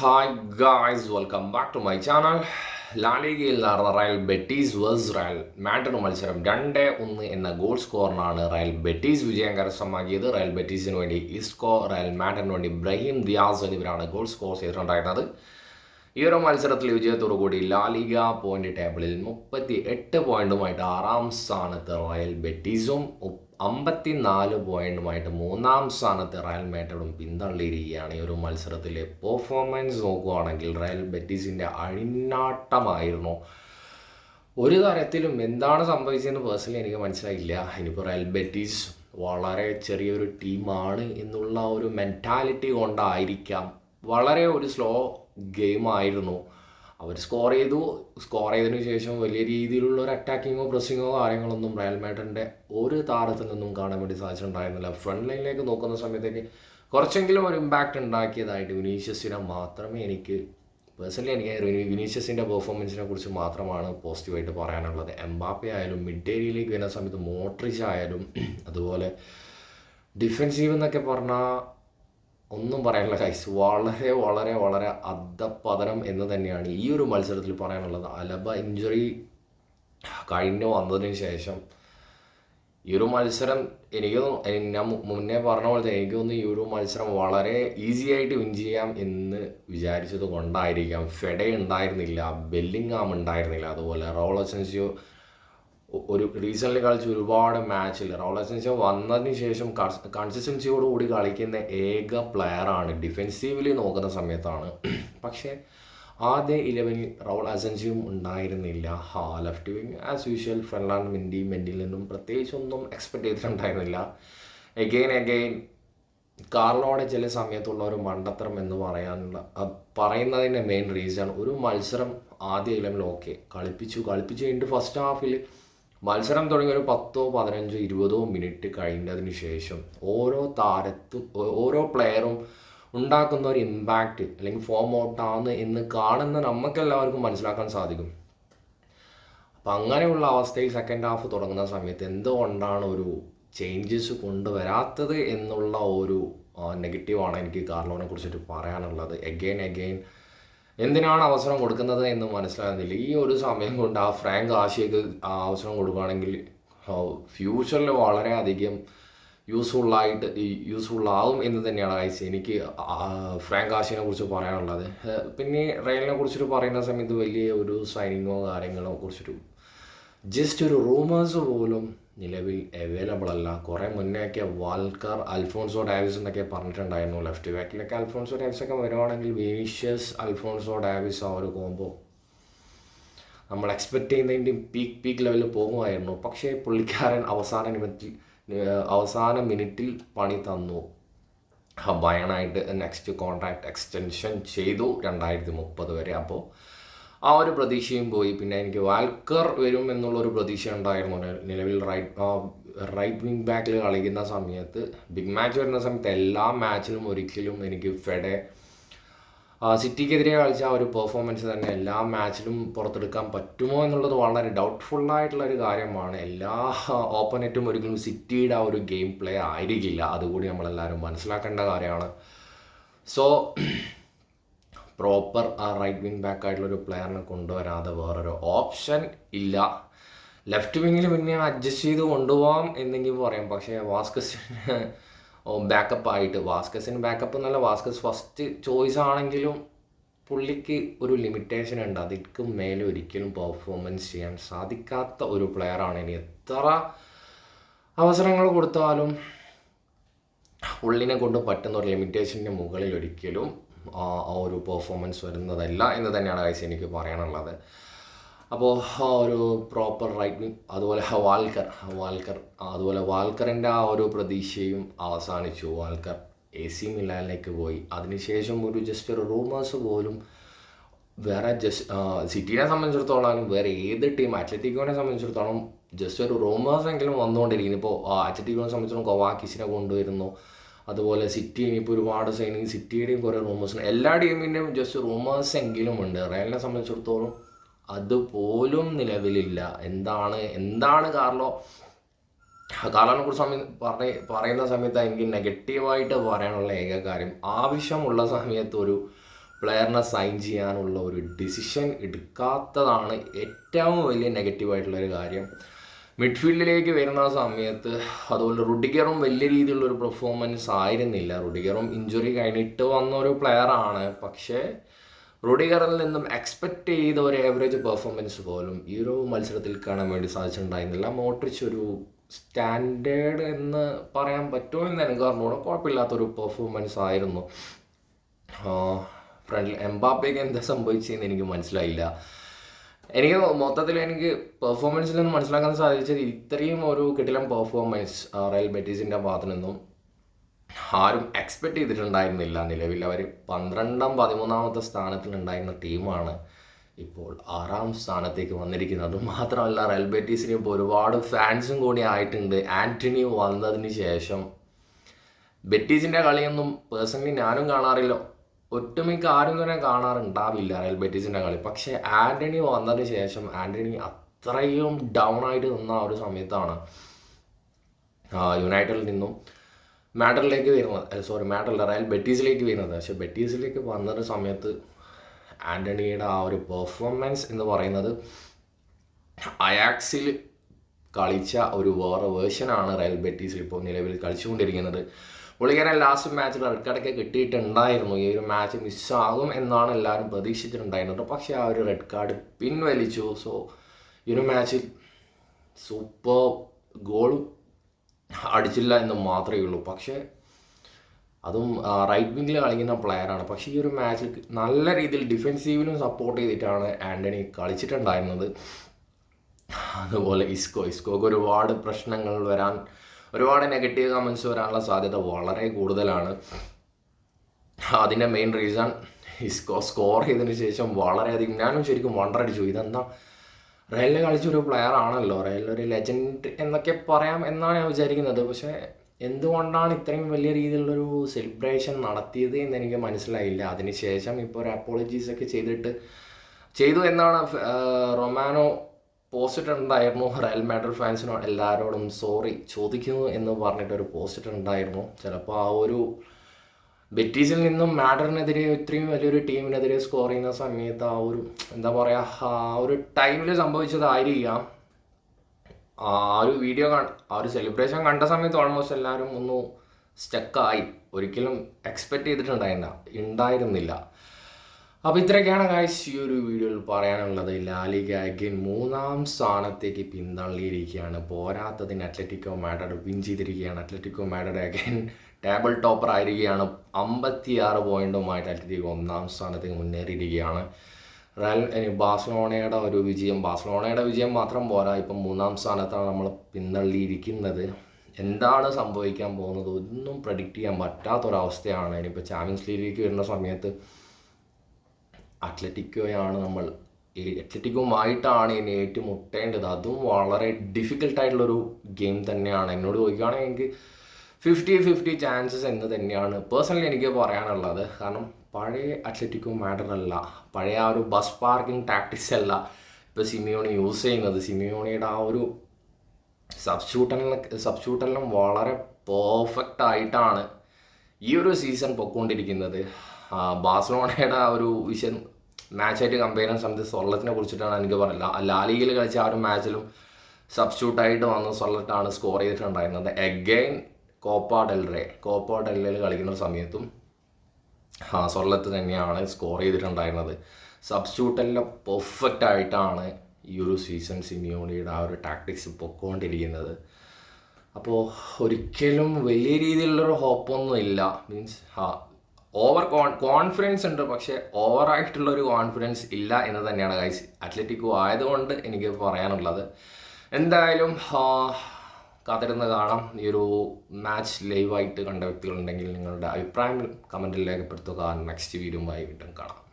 Hi guys welcome back to my channel ലാലിഗയിൽ നടന്ന Real Betis versus Real Madrid മത്സരം. രണ്ട് ഒന്ന് എന്ന ഗോൾ സ്കോറിനാണ് റയൽ ബെറ്റീസ് വിജയം കരസ്ഥമാക്കിയത്. റയൽ ബെറ്റീസിന് വേണ്ടി ഇസ്കോ റയൽ മാഡ്രിഡിന് വേണ്ടി ബ്രഹീം ദിയാസ് എന്നിവരാണ് ഗോൾ സ്കോർ ചെയ്തിട്ടുണ്ടായിരുന്നത്. ഈ ഒരു മത്സരത്തിൽ വിജയത്തോടു കൂടി ലാലിഗ പോയിന്റ് ടേബിളിൽ മുപ്പത്തി എട്ട് പോയിന്റുമായിട്ട് ആറാം സ്ഥാനത്ത് റയൽ ബെറ്റീസും അമ്പത്തിനാല് പോയിന്റുമായിട്ട് മൂന്നാം സ്ഥാനത്ത് റയൽ മാഡ്രിഡും പിന്തള്ളിയിരിക്കുകയാണ്. ഈ ഒരു മത്സരത്തിലെ പെർഫോമൻസ് നോക്കുകയാണെങ്കിൽ റയൽ ബെറ്റീസിന്റെ അഴിനാട്ടമായിരുന്നു ഒരു തരത്തിലും എന്താണ് സംഭവിച്ചതെന്ന് പേഴ്സണലി എനിക്ക് മനസ്സിലായില്ല. ഇനിയിപ്പോൾ റയൽ ബെറ്റീസ് വളരെ ചെറിയൊരു ടീമാണ് എന്നുള്ള ഒരു മെന്റാലിറ്റി കൊണ്ടായിരിക്കാം. വളരെ ഒരു സ്ലോ ഗെയിം ആയിരുന്നു. അവർ സ്കോർ ചെയ്തു. സ്കോർ ചെയ്തതിനു ശേഷം വലിയ രീതിയിലുള്ള ഒരു അറ്റാക്കിങ്ങോ പ്രസ്സിങ്ങോ കാര്യങ്ങളൊന്നും റയൽ മാഡ്രിഡിന്റെ ഒരു താരത്തിൽ നിന്നും കാണാൻ വേണ്ടി സാധിച്ചിട്ടുണ്ടായിരുന്നില്ല. ഫ്രണ്ട് ലൈനിലേക്ക് നോക്കുന്ന സമയത്തേക്ക് കുറച്ചെങ്കിലും ഒരു ഇമ്പാക്റ്റ് ഉണ്ടാക്കിയതായിട്ട് വിനീഷ്യസിനെ മാത്രമേ എനിക്ക് പേഴ്സണലി എനിക്ക് വിനീഷ്യസിന്റെ പെർഫോമൻസിനെ കുറിച്ച് മാത്രമാണ് പോസിറ്റീവായിട്ട് പറയാനുള്ളത്. എംബാപ്പെ ആയാലും മിഡ് ഏരിയയിലേക്ക് വരുന്ന സമയത്ത് മോട്രിച്ച് ആയാലും അതുപോലെ ഡിഫെൻസീവ് എന്നൊക്കെ പറഞ്ഞാൽ ഒന്നും പറയാനുള്ള കൈസ് വളരെ വളരെ വളരെ അധപ്പതനം എന്ന് തന്നെയാണ് ഈ ഒരു മത്സരത്തിൽ പറയാനുള്ളത്. അലബ ഇഞ്ചുറി കഴിഞ്ഞു വന്നതിന് ശേഷം ഈ ഒരു മത്സരം എനിക്ക് ഞാൻ മുന്നേ പറഞ്ഞ പോലെ തന്നെ എനിക്ക് തോന്നുന്നു ഈ ഒരു മത്സരം വളരെ ഈസി ആയിട്ട് വിൻ ചെയ്യാം എന്ന് വിചാരിച്ചത് കൊണ്ടായിരിക്കാം. ഫെഡെ ഉണ്ടായിരുന്നില്ല ബെല്ലിംഗാം ഉണ്ടായിരുന്നില്ല അതുപോലെ റോളസൻസിയോ ഒരു റീസെന്റ്ലി കളിച്ച ഒരുപാട് മാച്ചിൽ റോളസൻസിയോ വന്നതിന് ശേഷം കൺസിസ്റ്റൻസിയോട് കൂടി കളിക്കുന്ന ഏക പ്ലെയറാണ് ഡിഫെൻസീവ്ലി നോക്കുന്ന സമയത്താണ്. പക്ഷേ ആദ്യ ഇലവനിൽ റൗൾ അസൻസിയും ഉണ്ടായിരുന്നില്ല. ഹാ left wing as usual Ferland Mendy മെൻഡിൽ നിന്നും പ്രത്യേകിച്ചൊന്നും എക്സ്പെക്ട് ചെയ്തിട്ടുണ്ടായിരുന്നില്ല. എഗെയിൻ എഗെയിൻ കാർലോടെ ചില സമയത്തുള്ള ഒരു മണ്ടത്തരം എന്ന് പറയാനുള്ള പറയുന്നതിന്റെ മെയിൻ റീസൺ ഒരു മത്സരം ആദ്യ ഇലവനിൽ ഓക്കെ കളിപ്പിച്ചു കളിപ്പിച്ചു കഴിഞ്ഞിട്ട് ഫസ്റ്റ് ഹാഫിൽ മത്സരം തുടങ്ങിയ ഒരു പത്തോ പതിനഞ്ചോ ഇരുപതോ മിനിറ്റ് കഴിഞ്ഞതിന് ശേഷം ഓരോ താരത്തും ഓരോ പ്ലെയറും ഉണ്ടാക്കുന്ന ഒരു ഇമ്പാക്റ്റ് അല്ലെങ്കിൽ ഫോം ഔട്ടാണ് എന്ന് കാണുന്ന നമുക്കെല്ലാവർക്കും മനസ്സിലാക്കാൻ സാധിക്കും. അപ്പം അങ്ങനെയുള്ള അവസ്ഥയിൽ സെക്കൻഡ് ഹാഫ് തുടങ്ങുന്ന സമയത്ത് എന്തുകൊണ്ടാണ് ഒരു ചേഞ്ചസ് കൊണ്ടുവരാത്തത് എന്നുള്ള ഒരു നെഗറ്റീവാണ് എനിക്ക് കാർലോനെ കുറിച്ചിട്ട് പറയാനുള്ളത്. എഗെയിൻ എഗെയിൻ എന്തിനാണ് അവസരം കൊടുക്കുന്നത് എന്ന് മനസ്സിലാകുന്നില്ല. ഈ ഒരു സമയം കൊണ്ട് ആ ഫ്രാങ്ക് ആശയ്ക്ക് അവസരം കൊടുക്കുകയാണെങ്കിൽ ഫ്യൂച്ചറിൽ വളരെയധികം യൂസ്ഫുള്ളായിട്ട് യൂസ്ഫുള്ളാവും എന്ന് തന്നെയാണ് ഐസ് എനിക്ക് ഫ്രാങ്ക് ആശയനെ കുറിച്ച് പറയാനുള്ളത്. പിന്നെ റയലിനെ കുറിച്ചിട്ട് പറയുന്ന സമയത്ത് വലിയ ഒരു സൈനിങ്ങോ കാര്യങ്ങളോ കുറിച്ചിട്ട് ജസ്റ്റ് ഒരു റൂമേഴ്സ് പോലും നിലവിൽ അവൈലബിൾ അല്ല. കുറേ മുന്നേയൊക്കെ വാൽക്കർ അൽഫോൺസോ ഡാവിസ് എന്നൊക്കെ പറഞ്ഞിട്ടുണ്ടായിരുന്നു ലെഫ്റ്റ് ബാക്കിലൊക്കെ അൽഫോൺസോ ഡാവിസ് ഒക്കെ വരുവാണെങ്കിൽ വിനീഷ്യസ് അൽഫോൺസോ ഡാവിസ് ആ ഒരു കോംബോ നമ്മൾ എക്സ്പെക്റ്റ് ചെയ്യുന്നതിന്റെ പീക്ക് പീക്ക് ലെവലിൽ പോകുമായിരുന്നു. പക്ഷേ പുള്ളിക്കാരൻ അവസാന മിനിറ്റിൽ അവസാന മിനിറ്റിൽ പണി തന്നു. ബയണായിട്ട് നെക്സ്റ്റ് കോൺട്രാക്ട് എക്സ്റ്റൻഷൻ ചെയ്തു. രണ്ടായിരത്തി മുപ്പത് വരെ. അപ്പോൾ ആ ഒരു പ്രതീക്ഷയും പോയി. പിന്നെ എനിക്ക് വാൽക്കർ വരും എന്നുള്ളൊരു പ്രതീക്ഷ ഉണ്ടായിരുന്നു. നിലവിൽ റൈറ്റ് റൈറ്റ് വിങ് ബാക്കിൽ കളിക്കുന്ന സമയത്ത് ബിഗ് മാച്ച് വരുന്ന സമയത്ത് എല്ലാ മാച്ചിലും ഒരിക്കലും എനിക്ക് ഫെഡെ സിറ്റിക്കെതിരെ കളിച്ച ആ ഒരു പെർഫോമൻസ് തന്നെ എല്ലാ മാച്ചിലും പുറത്തെടുക്കാൻ പറ്റുമോ എന്നുള്ളത് വളരെ ഡൗട്ട്ഫുള്ളായിട്ടുള്ള ഒരു കാര്യമാണ്. എല്ലാ ഓപ്പണറ്റും ഒരിക്കലും സിറ്റിയുടെ ആ ഒരു ഗെയിം പ്ലേ ആയിരിക്കില്ല. അതുകൂടി നമ്മളെല്ലാവരും മനസ്സിലാക്കേണ്ട കാര്യമാണ്. സോ പ്രോപ്പർ ആ റൈറ്റ് വിങ് ബാക്ക് ആയിട്ടുള്ള ഒരു പ്ലെയറിനെ കൊണ്ടുവരാതെ വേറൊരു ഓപ്ഷൻ ഇല്ല. ലെഫ്റ്റ് വിങ്ങിൽ പിന്നെ അഡ്ജസ്റ്റ് ചെയ്ത് കൊണ്ടുപോകാം എന്നെങ്കിൽ പറയാം. പക്ഷേ വാസ്കസിന് ബാക്കപ്പ് ആയിട്ട്. വാസ്കസിന് ബാക്കപ്പ് എന്നല്ല വാസ്കസ് ഫസ്റ്റ് ചോയ്സ് ആണെങ്കിലും പുള്ളിക്ക് ഒരു ലിമിറ്റേഷൻ ഉണ്ട്. അതിക്ക് മേലെ ഒരിക്കലും പെർഫോമൻസ് ചെയ്യാൻ സാധിക്കാത്ത ഒരു പ്ലെയറാണ് ഇനി എത്ര അവസരങ്ങൾ കൊടുത്താലും പുള്ളിനെ കൊണ്ട് പറ്റുന്ന ഒരു ലിമിറ്റേഷന്റെ മുകളിൽ ഒരിക്കലും ആ ഒരു പെർഫോമൻസ് വരുന്നതല്ല എന്ന് തന്നെയാണ് ഗൈസ് എനിക്ക് പറയാനുള്ളത്. അപ്പോൾ ആ ഒരു പ്രോപ്പർ റൈറ്റ് അതുപോലെ വാൽക്കർ വാൽക്കർ അതുപോലെ വാൽക്കറിന്റെ ആ ഒരു പ്രതീക്ഷയും അവസാനിച്ചു. വാൽക്കർ എ സി മിലാനിലേക്ക് പോയി. അതിനുശേഷം ഒരു ജസ്റ്റ് ഒരു റൂമേഴ്സ് പോലും വേറെ ജസ്റ്റ് സിറ്റിനെ സംബന്ധിച്ചിടത്തോളം വേറെ ഏത് ടീം അത്ലറ്റിക്കോനെ സംബന്ധിച്ചിടത്തോളം ജസ്റ്റ് ഒരു റൂമേഴ്സ് എങ്കിലും വന്നുകൊണ്ടിരിക്കുന്നു. ഇപ്പോൾ അത്ലറ്റിക്കോനെ സംബന്ധിച്ചിടത്തോളം കൊവാക്കിസിനെ കൊണ്ടുവരുന്നു. അതുപോലെ സിറ്റി ഇനിയിപ്പോൾ ഒരുപാട് സൈനിങ് സിറ്റിയുടെയും കുറേ റൂമേഴ്സ് എല്ലാ ടീമിന്റെയും ജസ്റ്റ് റൂമേഴ്സ് എങ്കിലും ഉണ്ട്. റയലിനെ സംബന്ധിച്ചിടത്തോളം അതുപോലും നിലവിലില്ല. എന്താണ് എന്താണ് കാർലോ? കാർലോനെ കുറിച്ച് പറഞ്ഞ പറയുന്ന സമയത്ത് എനിക്ക് നെഗറ്റീവായിട്ട് പറയാനുള്ള ഏക കാര്യം ആവശ്യമുള്ള സമയത്ത് ഒരു പ്ലെയറിനെ സൈൻ ചെയ്യാനുള്ള ഒരു ഡിസിഷൻ എടുക്കാത്തതാണ് ഏറ്റവും വലിയ നെഗറ്റീവായിട്ടുള്ള ഒരു കാര്യം. മിഡ്ഫീൽഡിലേക്ക് വരുന്ന സമയത്ത് അതുപോലെ റുഡിഗറും വലിയ രീതിയിലുള്ള ഒരു പെർഫോമൻസ് ആയിരുന്നില്ല. റുഡിഗറും ഇഞ്ചുറി കഴിഞ്ഞിട്ട് വന്ന ഒരു പ്ലെയർ ആണ്. പക്ഷേ റുഡിഗറിൽ നിന്നും എക്സ്പെക്റ്റ് ചെയ്ത ഒരു ഏവറേജ് പെർഫോമൻസ് പോലും ഈ ഒരു മത്സരത്തിൽ കാണാൻ വേണ്ടി സാധിച്ചിട്ടുണ്ടായിരുന്നില്ല. മോട്രിച്ച് ഒരു സ്റ്റാൻഡേർഡ് എന്ന് പറയാൻ പറ്റുമോ എന്ന് എനിക്ക് പറഞ്ഞുകൂടെ കുഴപ്പമില്ലാത്തൊരു പെർഫോമൻസ് ആയിരുന്നു. ഫ്രണ്ടിൽ എംബാപ്പയ്ക്ക് എന്താ സംഭവിച്ചതെന്ന് എനിക്ക് മനസ്സിലായില്ല. എനിക്ക് മൊത്തത്തിൽ എനിക്ക് പെർഫോമൻസിൽ നിന്ന് മനസ്സിലാക്കാൻ സാധിച്ചത് ഇത്രയും ഒരു കിടിലം പെർഫോമൻസ് റയൽ ബെറ്റീസിന്റെ ഭാഗത്തു നിന്നും ആരും എക്സ്പെക്ട് ചെയ്തിട്ടുണ്ടായിരുന്നില്ല. നിലവിൽ അവർ പന്ത്രണ്ടാം പതിമൂന്നാമത്തെ സ്ഥാനത്തിലുണ്ടായിരുന്ന ടീമാണ് ഇപ്പോൾ ആറാം സ്ഥാനത്തേക്ക് വന്നിരിക്കുന്നത്. അതുമാത്രമല്ല റയൽ ബെറ്റീസിന് ഇപ്പോൾ ഒരുപാട് ഫാൻസും കൂടി ആയിട്ടുണ്ട്. ആന്റണി വന്നതിന് ശേഷം. ബെറ്റീസിന്റെ കളിയൊന്നും പേഴ്സണലി ഞാനും കാണാറില്ല. ഒട്ടുമിക്ക ആരും തന്നെ കാണാറുണ്ടാവില്ല റയൽ ബെറ്റീസിന്റെ കളി. പക്ഷേ ആന്റണി വന്നതിന് ശേഷം ആന്റണി അത്രയും ഡൗൺ ആയിട്ട് നിന്ന ഒരു സമയത്താണ് യുണൈറ്റഡിൽ നിന്നും മാഡറിലേക്ക് വരുന്നത്. സോറി മാഡറിൽ റയൽ ബെറ്റീസിലേക്ക് വരുന്നത്. പക്ഷേ ബെറ്റീസിലേക്ക് വന്നൊരു സമയത്ത് ആന്റണിയുടെ ആ ഒരു പെർഫോമൻസ് എന്ന് പറയുന്നത് അയാക്സിൽ കളിച്ച ഒരു വേറെ വേർഷനാണ് റയൽ ബെറ്റീസിൽ ഇപ്പോൾ നിലവിൽ കളിച്ചുകൊണ്ടിരിക്കുന്നത്. പുള്ളിക്കാരൻ ലാസ്റ്റ് മാച്ചിൽ റെഡ് കാർഡൊക്കെ കിട്ടിയിട്ടുണ്ടായിരുന്നു. ഈ ഒരു മാച്ച് മിസ്സാകും എന്നാണ് എല്ലാവരും പ്രതീക്ഷിച്ചിട്ടുണ്ടായിരുന്നത്. പക്ഷേ ആ ഒരു റെഡ് കാർഡ് പിൻവലിച്ചു. സോ ഈ ഒരു മാച്ചിൽ സൂപ്പർ ഗോൾ അടിച്ചില്ല എന്ന് മാത്രമേ ഉള്ളൂ. പക്ഷേ അതും റൈറ്റ് വിങ്ങിൽ കളിക്കുന്ന പ്ലെയറാണ് പക്ഷേ ഈ ഒരു മാച്ചിൽ നല്ല രീതിയിൽ ഡിഫെൻസീവിലും സപ്പോർട്ട് ചെയ്തിട്ടാണ് ആന്റണി കളിച്ചിട്ടുണ്ടായിരുന്നത്. അതുപോലെ ഇസ്കോ ഇസ്കോക്ക് ഒരുപാട് പ്രശ്നങ്ങൾ വരാൻ ഒരുപാട് നെഗറ്റീവ് കമൻസ് വരാനുള്ള സാധ്യത വളരെ കൂടുതലാണ്. അതിന്റെ മെയിൻ റീസൺ ഇസ്കോ സ്കോർ ചെയ്തതിന് ശേഷം വളരെയധികം ഞാനും ശരിക്കും വണ്ടർ അടിച്ചു. ഇതെന്താ? റയലിൽ കളിച്ചൊരു പ്ലെയർ ആണല്ലോ. റയലിൽ ഒരു ലെജൻഡ് എന്നൊക്കെ പറയാം എന്നാണ് ഞാൻ വിചാരിക്കുന്നത്. പക്ഷേ എന്തുകൊണ്ടാണ് ഇത്രയും വലിയ രീതിയിലുള്ളൊരു സെലിബ്രേഷൻ നടത്തിയത് എന്ന് എനിക്ക് മനസ്സിലായില്ല. അതിനുശേഷം ഇപ്പോൾ ഒരു അപ്പോളജീസ് ഒക്കെ ചെയ്തിട്ട് ചെയ്തു എന്നാണ് റൊമാനോ പോസ്റ്റ് ഇട്ടിട്ടുണ്ടായിരുന്നു റയൽ മാഡ്രിഡ് ഫാൻസിനോട് എല്ലാവരോടും സോറി ചോദിക്കുന്നു എന്ന് പറഞ്ഞിട്ട് ഒരു പോസ്റ്റ് ഇട്ടിട്ടുണ്ടായിരുന്നു ചിലപ്പോൾ ആ ഒരു ബെറ്റീസിൽ നിന്നും മാഡറിനെതിരെ ഇത്രയും വലിയൊരു ടീമിനെതിരെ സ്കോർ ചെയ്യുന്ന സമയത്ത് ആ ഒരു എന്താ പറയുക ആ ഒരു ടൈമിൽ സംഭവിച്ചതായിരിക്കാം. ആ ഒരു വീഡിയോ ആ ഒരു സെലിബ്രേഷൻ കണ്ട സമയത്ത് ഓൾമോസ്റ്റ് എല്ലാവരും ഒന്ന് സ്റ്റക്കായി ഒരിക്കലും എക്സ്പെക്റ്റ് ചെയ്തിട്ടുണ്ടായിരുന്നില്ല. ഉണ്ടായിരുന്നില്ല. അപ്പോൾ ഇത്രയൊക്കെയാണ് കാഴ്ച ഈ ഒരു വീഡിയോയിൽ പറയാനുള്ളത്. ലാലിക മൂന്നാം സ്ഥാനത്തേക്ക് പിന്തള്ളിയിരിക്കുകയാണ്. പോരാത്തതിന് അത്ലറ്റിക്കോ മാഡഡ് വിൻ ചെയ്തിരിക്കുകയാണ്. Atletico Madrid again table topper ആയിരിക്കുകയാണ്. അമ്പത്തിയാറ് പോയിന്റുമായിട്ട് അത്ലറ്റിക്കോ ഒന്നാം സ്ഥാനത്തേക്ക് മുന്നേറിയിരിക്കുകയാണ്. റയൽ ബാഴ്സലോണയുടെ ഒരു വിജയം. ബാഴ്സലോണയുടെ വിജയം മാത്രം പോരാ. ഇപ്പം മൂന്നാം സ്ഥാനത്താണ് നമ്മൾ പിന്തള്ളിയിരിക്കുന്നത്. എന്താണ് സംഭവിക്കാൻ പോകുന്നത്? ഒന്നും പ്രഡിക്റ്റ് ചെയ്യാൻ പറ്റാത്തൊരവസ്ഥയാണ്. ഇനിയിപ്പോൾ ചാമ്പ്യൻസ് ലീഗിലേക്ക് വരുന്ന സമയത്ത് അത്ലറ്റിക്കോയാണ് നമ്മൾ. അത്ലറ്റിക്കുമായിട്ടാണ് ഇനി ഏറ്റുമുട്ടേണ്ടത്. അതും വളരെ ഡിഫിക്കൽട്ടായിട്ടുള്ളൊരു ഗെയിം തന്നെയാണ്. എന്നോട് ചോദിക്കുകയാണെങ്കിൽ എനിക്ക് ഫിഫ്റ്റി ഫിഫ്റ്റി ചാൻസസ് എന്ന് തന്നെയാണ്. പേഴ്സണലി എനിക്ക് പറയാനുള്ളത്. കാരണം പഴയ അത്ലറ്റിക്കോ മാഡർ അല്ല പഴയ ആ ഒരു ബസ് പാർക്കിംഗ് ടാക്ടിക്സ് അല്ല ഇപ്പോൾ സിമിയോണി യൂസ് ചെയ്യുന്നത്. സിമിയോണിയുടെ ആ ഒരു സബ്സ്റ്റ്യൂട്ടലിന് സബ്സ്റ്റ്യൂട്ടലിനും വളരെ പെർഫെക്റ്റ് ആയിട്ടാണ് ഈ ഒരു സീസൺ പൊക്കോണ്ടിരിക്കുന്നത്. ബാഴ്സലോണയുടെ ഒരു വിഷൻ മാച്ചായിട്ട് കമ്പയർ ചെയ്യുന്ന സമയത്ത് സൊള്ളത്തിനെ കുറിച്ചിട്ടാണ് എനിക്ക് പറയുന്നത്. ലാലിഗയിൽ കളിച്ച ആ ഒരു മാച്ചിലും സബ്സ്റ്റ്യൂട്ടായിട്ട് വന്ന സ്വർണത്താണ് സ്കോർ ചെയ്തിട്ടുണ്ടായിരുന്നത് again Copa del Rey Copa ഡെൽറയിൽ കളിക്കുന്ന സമയത്തും ആ സൊള്ളത്ത് തന്നെയാണ് സ്കോർ ചെയ്തിട്ടുണ്ടായിരുന്നത്. സബ്സ്റ്റ്യൂട്ടലിന്റെ പെർഫെക്റ്റ് ആയിട്ടാണ് ഈ ഒരു സീസൺ സിമിയോണിയുടെ ആ ഒരു ടാക്ടിക്സ് പൊക്കോണ്ടിരിക്കുന്നത്. അപ്പോൾ ഒരിക്കലും വലിയ രീതിയിലുള്ളൊരു ഹോപ്പൊന്നും ഇല്ല മീൻസ് ആ ഓവർ കോൺ കോൺഫിഡൻസ് ഉണ്ട് പക്ഷേ ഓവറായിട്ടുള്ളൊരു കോൺഫിഡൻസ് ഇല്ല എന്ന് തന്നെയാണ് ഗൈസ് അത്ലറ്റിക്കോ ആയതുകൊണ്ട് എനിക്ക് പറയാനുള്ളത്. എന്തായാലും കാത്തിരുന്ന് കാണാം. ഈ ഒരു മാച്ച് ലൈവായിട്ട് കണ്ട വ്യക്തികളുണ്ടെങ്കിൽ നിങ്ങളുടെ അഭിപ്രായങ്ങൾ കമന്റിൽ രേഖപ്പെടുത്തുക. നെക്സ്റ്റ് വീഡിയോ വീണ്ടും കാണാം.